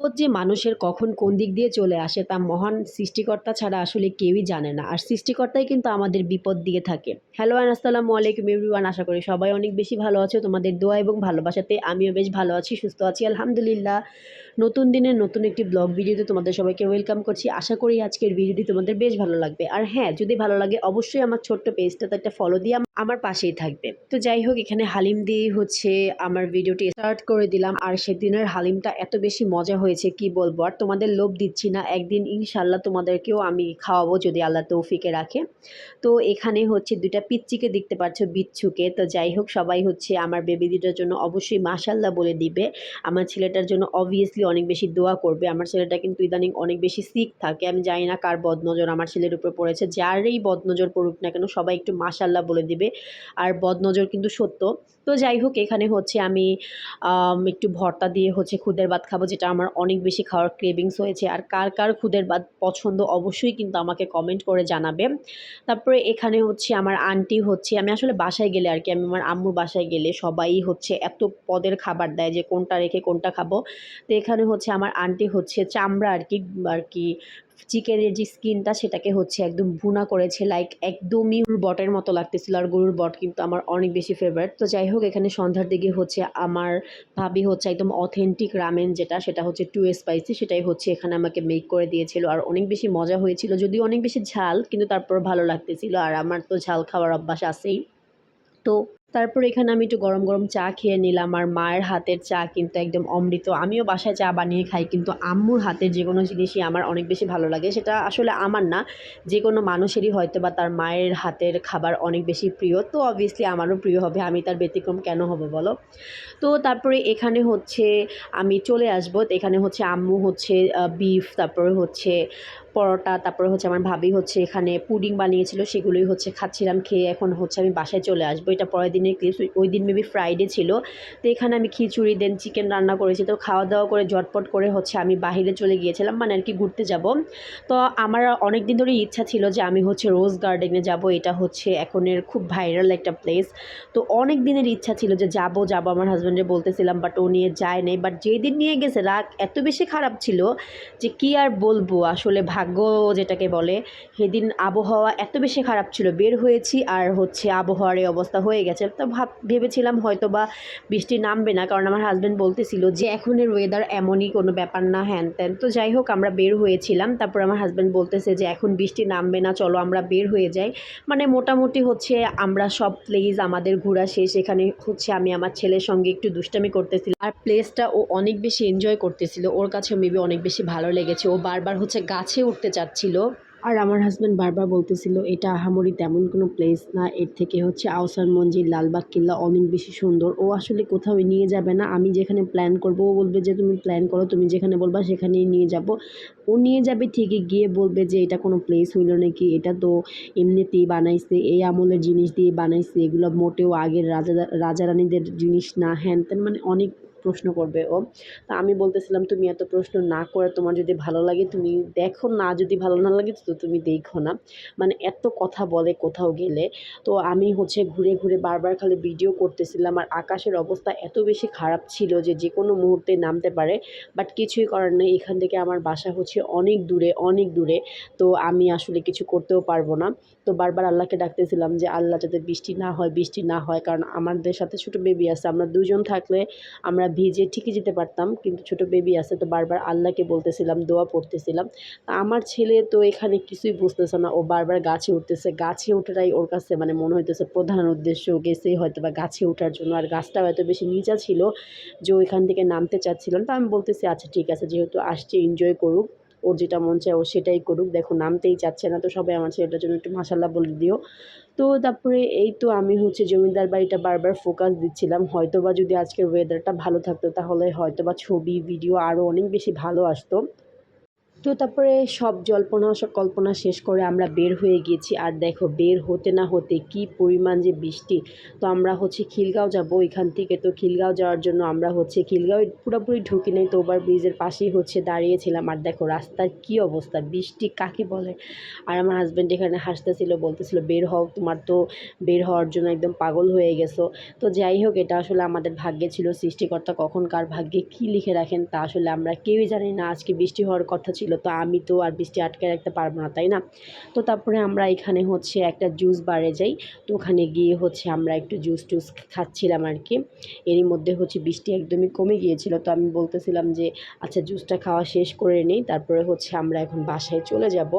বিপদ যে মানুষের কখন কোন দিক দিয়ে চলে আসে তা মহান সৃষ্টিকর্তা ছাড়া আসলে কেউই জানে না। আর সৃষ্টিকর্তাই কিন্তু আমাদের বিপদ দিয়ে থাকে। হ্যালো অ্যান্ড আসসালামু আলাইকুম এভরিওয়ান আশা করি সবাই অনেক বেশি ভালো আছে। তোমাদের দোয়া এবং ভালোবাসাতে আমিও বেশ ভালো আছি, সুস্থ আছি, আলহামদুলিল্লাহ। নতুন দিনের নতুন একটি ব্লগ ভিডিওতে তোমাদের সবাইকে ওয়েলকাম করছি। আশা করি আজকের ভিডিওটি তোমাদের বেশ ভালো লাগবে। আর হ্যাঁ যদি ভালো লাগে অবশ্যই আমার ছোট্ট পেজটাতে একটা ফলো দিয়ে আমার পাশেই থাকবে। তো যাই হোক, এখানে হালিম দিয়ে হচ্ছে আমার ভিডিওটি স্টার্ট করে দিলাম। আর সেদিনের হালিমটা এত বেশি মজা হয়েছে কি বলব? আর তোমাদের লোভ দিচ্ছি না। একদিন ইনশাল্লাহ তোমাদেরকেও আমি খাওয়াবো যদি আল্লাহ তৌফিকে রাখে। তো এখানে হচ্ছে দুইটা পিচ্চিকে দেখতে পাচ্ছ বিচ্ছুকে। তো যাই হোক সবাই হচ্ছে আমার বেবি দুটার জন্য অবশ্যই মাশাল্লাহ বলে দিবে। আমার ছেলেটার জন্য অবভিয়াসলি অনেক বেশি দোয়া করবে। আমার ছেলেটা কিন্তু ইদানিং অনেক বেশি সিক থাকে। আমি জানি না কার বদনজর আমার ছেলের উপর পড়েছে। যারই বদনজর পড়ুক না কেন সবাই একটু মাশাল্লাহ বলে দিবে। আর বদনজর কিন্তু সত্য। তো যাই হোক এখানে হচ্ছে আম, একটু ভর্তা দিয়ে হচ্ছে খুদের ভাত খাব যেটা আমার অনেক বেশি খাওয়ার ক্রেভিংস হয়েছে। আর কার কার খুদের বাদ পছন্দ অবশ্যই কিন্তু আমাকে কমেন্ট করে জানাবে। তারপরে এখানে হচ্ছে আমার আন্টি হচ্ছে, আমি আসলে বাসায় গেলে আর কি, আমি আমার আম্মুর বাসায় গেলে সবাই হচ্ছে এত পদের খাবার দেয় যে কোনটা রেখে কোনটা খাব। তো এখানে হচ্ছে আমার আন্টি হচ্ছে চামড়া আর কি আর কি চিকেনের যে স্কিনটা সেটাকে হচ্ছে একদম ভুনা করেছে লাইক একদমই বটের মতো লাগতেছিল। আর গরুর বট কিন্তু আমার অনেক বেশি ফেভারিট তো যাই হোক, এখানে সন্ধ্যার দিকে হচ্ছে আমার ভাবি হচ্ছে একদম অথেন্টিক রামেন যেটা, সেটা হচ্ছে টু স্পাইসি সেটাই হচ্ছে এখানে আমাকে মেক করে দিয়েছিল। আর অনেক বেশি মজা হয়েছিল, যদিও অনেক বেশি ঝাল, কিন্তু তারপর ভালো লাগতেছিল। আর আমার তো ঝাল খাওয়ার অভ্যাস আছেই। তো তারপর এখানে আমি একটু গরম গরম চা খেয়ে নিলাম। আর মায়ের হাতের চা কিন্তু একদম অমৃত। আমিও বাসায় চা বানিয়ে খাই, কিন্তু আম্মুর হাতের যে কোনো জিনিসই আমার অনেক বেশি ভালো লাগে। সেটা আসলে আমার না, যে কোনো মানুষেরই হয়তো বা তার মায়ের হাতের খাবার অনেক বেশি প্রিয়। তো অবভিয়াসলি আমারও প্রিয় হবে, আমি তার ব্যতিক্রম কেন হবে বলো? তো তারপরে এখানে হচ্ছে আমি চলে আসব। এখানে হচ্ছে আম্মু হচ্ছে বিফ তারপরে হচ্ছে পরোটা, তারপরে হচ্ছে আমার ভাবি হচ্ছে এখানে পুডিং বানিয়েছিল, সেগুলোই হচ্ছে খাচ্ছিলাম, খেয়ে এখন হচ্ছে আমি বাসায় চলে আসব। এটা পরের দিনের ক্লিপস ওই দিন মেবি ফ্রাইডে ছিল। তো এখানে আমি খিচুড়ি দেন চিকেন রান্না করেছি। তো খাওয়া দাওয়া করে ঝটপট করে হচ্ছে আমি বাইরে চলে গিয়েছিলাম মানে আর কি ঘুরতে যাব। তো আমার অনেক দিন ধরেই ইচ্ছা ছিল যে আমি হচ্ছে রোজ গার্ডেনে যাব। এটা হচ্ছে এখনের খুব ভাইরাল একটা প্লেস তো অনেক দিনের ইচ্ছা ছিল যে যাব যাব আমার হাজব্যান্ডে বলতেছিলাম বাট ও নিয়ে যায় নাই। বাট যেই দিন নিয়ে গেছে, রাগ এত বেশি খারাপ ছিল যে কি আর বলব? আসলে ভাগ্য যেটাকে বলে, সেদিন আবহাওয়া এত বেশি খারাপ ছিল, বের হয়েছি আর হচ্ছে আবহাওয়ার এই অবস্থা হয়ে গেছে। তো ভাব, ভেবেছিলাম হয়তো বা বৃষ্টি নামবে না, কারণ আমার হাজব্যান্ড বলতেছিল যে এখনের ওয়েদার এমনই, কোনো ব্যাপার না, হ্যান ত্যান। তো যাই হোক, আমরা বের হয়েছিলাম, তারপর আমার হাজব্যান্ড বলতেছে যে, এখন বৃষ্টি নামবে না, চলো আমরা বের হয়ে যাই। মানে মোটামুটি হচ্ছে আমরা সব প্লেস আমাদের ঘোরা শেষ, এখানে হচ্ছে আমি আমার ছেলের সঙ্গে একটু দুষ্টামি করতেছিলাম। আর প্লেসটা ও অনেক বেশি এনজয় করতেছিল, ওর কাছে মেবি অনেক বেশি ভালো লেগেছে। ও বারবার হচ্ছে গাছে উঠতে চাচ্ছিল। আর আমার হাজব্যান্ড বারবার বলতেছিল, এটা আহামরি তেমন কোনো প্লেস না। এর থেকে হচ্ছে আউসার মঞ্জিল লালবাগ কিল্লা অনেক বেশি সুন্দর। ও আসলে কোথাও নিয়ে যাবে না। আমি যেখানে প্ল্যান করব, ও বলবে যে, তুমি প্ল্যান করো, তুমি যেখানে বলবা সেখানেই নিয়ে যাব। ও নিয়ে যাবে ঠিকই, গিয়ে বলবে যে, এটা কোনো প্লেস হইল নাকি? এটা তো এমনিতেই বানাইছে, এই আমলের জিনিস দিয়ে বানাইছে। এগুলো মোটেও আগের রাজা রাজা রানীদের জিনিস না। হ্যান ত্যান মানে অনেক প্রশ্ন করবে ও। তা আমি বলতেছিলাম, তুমি এত প্রশ্ন না করে তোমার যদি ভালো লাগে, তুমি দেখো না যদি ভালো না লাগে, তো তুমি দেখো না। মানে এত কথা বলে কোথাও গেলে। তো আমি হচ্ছে ঘুরে ঘুরে বারবার খালি ভিডিও করতেছিলাম আর আকাশের অবস্থা এত বেশি খারাপ ছিল যে যে কোনো মুহূর্তে নামতে পারে, বাট কিছুই করার নেই। এখান থেকে আমার বাসা হচ্ছে অনেক দূরে অনেক দূরে, তো আমি আসলে কিছু করতেও পারব না। তো বারবার আল্লাহকে ডাকতেছিলাম যে, আল্লাহ, যাতে বৃষ্টি না হয়, বৃষ্টি না হয়। কারণ আমাদের সাথে ছোটো বেবি আছে, আমরা দুজন থাকলে আমরা ভিজে ঠিকই যেতে পারতাম, কিন্তু ছোট বেবি আছে তো বারবার আল্লাহকে বলতেছিলাম, দোয়া পড়তেছিলাম। আমার ছেলে তো এখানে কিছুই বুঝতেছে না, ও বারবার গাছে উঠতেছে। গাছে ওঠাটাই ওর কাছে মানে মনে হইতেছে প্রধান উদ্দেশ্য গেছে হয়তো বা গাছে ওঠার জন্য। আর গাছটাও এত বেশি নিচা ছিল যে ওইখান থেকে নামতে চাচ্ছিলাম তো আমি বলতেছি আচ্ছা ঠিক আছে, যেহেতু আসছে এনজয় করুক। ওর যেটা মন চায় ও সেটাই করুক। দেখো, নামতেই চাচ্ছে না তো সবাই আমার ছেলেটার জন্য একটু মাসাল্লাহ বলে দিও। তো তারপরে এই তো আমি হচ্ছে জমিদার বাড়িটা বারবার ফোকাস দিচ্ছিলাম। হয়তো বা যদি আজকের ওয়েদারটা ভালো থাকতো, তাহলে হয়তো বা ছবি ভিডিও আরও অনেক বেশি ভালো আসতো। তো তারপরে সব জল্পনা, সব কল্পনা শেষ করে আমরা বের হয়ে গিয়েছি। আর দেখো, বের হতে না হতে কি পরিমাণ যে বৃষ্টি। তো আমরা হচ্ছে খিলগাঁও যাব ওইখান থেকে। তো খিলগাঁও যাওয়ার জন্য আমরা হচ্ছে খিলগাঁও পুরোপুরি ঢুকি নেই। তো ওভার ব্রিজের পাশেই হচ্ছে দাঁড়িয়েছিলাম। আর দেখো, রাস্তার কি অবস্থা? বৃষ্টি কাকে বলে? আর আমার হাজব্যান্ড এখানে হাসতেছিল, বলতেছিল, বের হও, তোমার তো বের হওয়ার জন্য একদম পাগল হয়ে গেছো। তো যাই হোক, এটা আসলে আমাদের ভাগ্যে ছিল। সৃষ্টিকর্তা কখন কার ভাগ্যে কী লিখে রাখেন, তা আসলে আমরা কেউই জানি না। আজকে বৃষ্টি হওয়ার কথা ছিল। তো আমি তো আর বৃষ্টি আটকে রাখতে পারব না, তাই না? তো তারপরে আমরা এখানে হচ্ছে একটা জুস বারে যাই। তো ওখানে গিয়ে হচ্ছে আমরা একটু জুস টুস খাচ্ছিলাম আর কি। এরই মধ্যে হচ্ছে বৃষ্টি একদমই কমে গিয়েছিল। তো আমি বলতেছিলাম যে আচ্ছা জুসটা খাওয়া শেষ করে নিই। তারপরে হচ্ছে আমরা এখন বাসায় চলে যাব।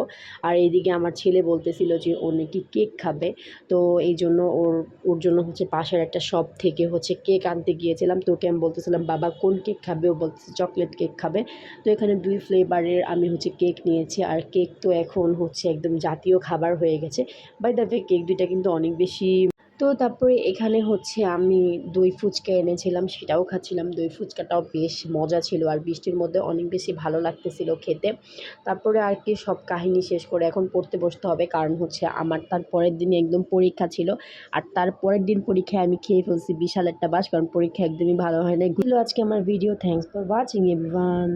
আর এইদিকে আমার ছেলে বলতেছিল যে, ও নাকি কেক খাবে। তো এই জন্য ওর ওর জন্য হচ্ছে পাশের একটা শপ থেকে হচ্ছে কেক আনতে গিয়েছিলাম। তো ওকে আমি বলতেছিলাম, বাবা, কোন কেক খাবে? ও বলতেছে, চকলেট কেক খাবে। তো এখানে দুই ফ্লেভারের আমি হচ্ছে কেক নিয়েছি। আর কেক তো এখন হচ্ছে একদম জাতীয় খাবার হয়ে গেছে। বাই দ্য কেক দুইটা কিন্তু অনেক বেশি তো তারপরে এখানে হচ্ছে আমি দই ফুচকা এনেছিলাম, সেটাও খাচ্ছিলাম। দই ফুচকাটাও বেশ মজা ছিল আর বৃষ্টির মধ্যে অনেক বেশি ভালো লাগতেছিল খেতে। তারপরে আর কি সব কাহিনী শেষ করে এখন পড়তে বসতে হবে, কারণ হচ্ছে আমার তার পরের দিনে একদম পরীক্ষা ছিল। আর তার পরের দিন পরীক্ষায় আমি খেয়ে ফেলছি বিশাল একটা বাস, কারণ পরীক্ষা একদমই ভালো হয় না আজকে আমার video thanks for watching everyone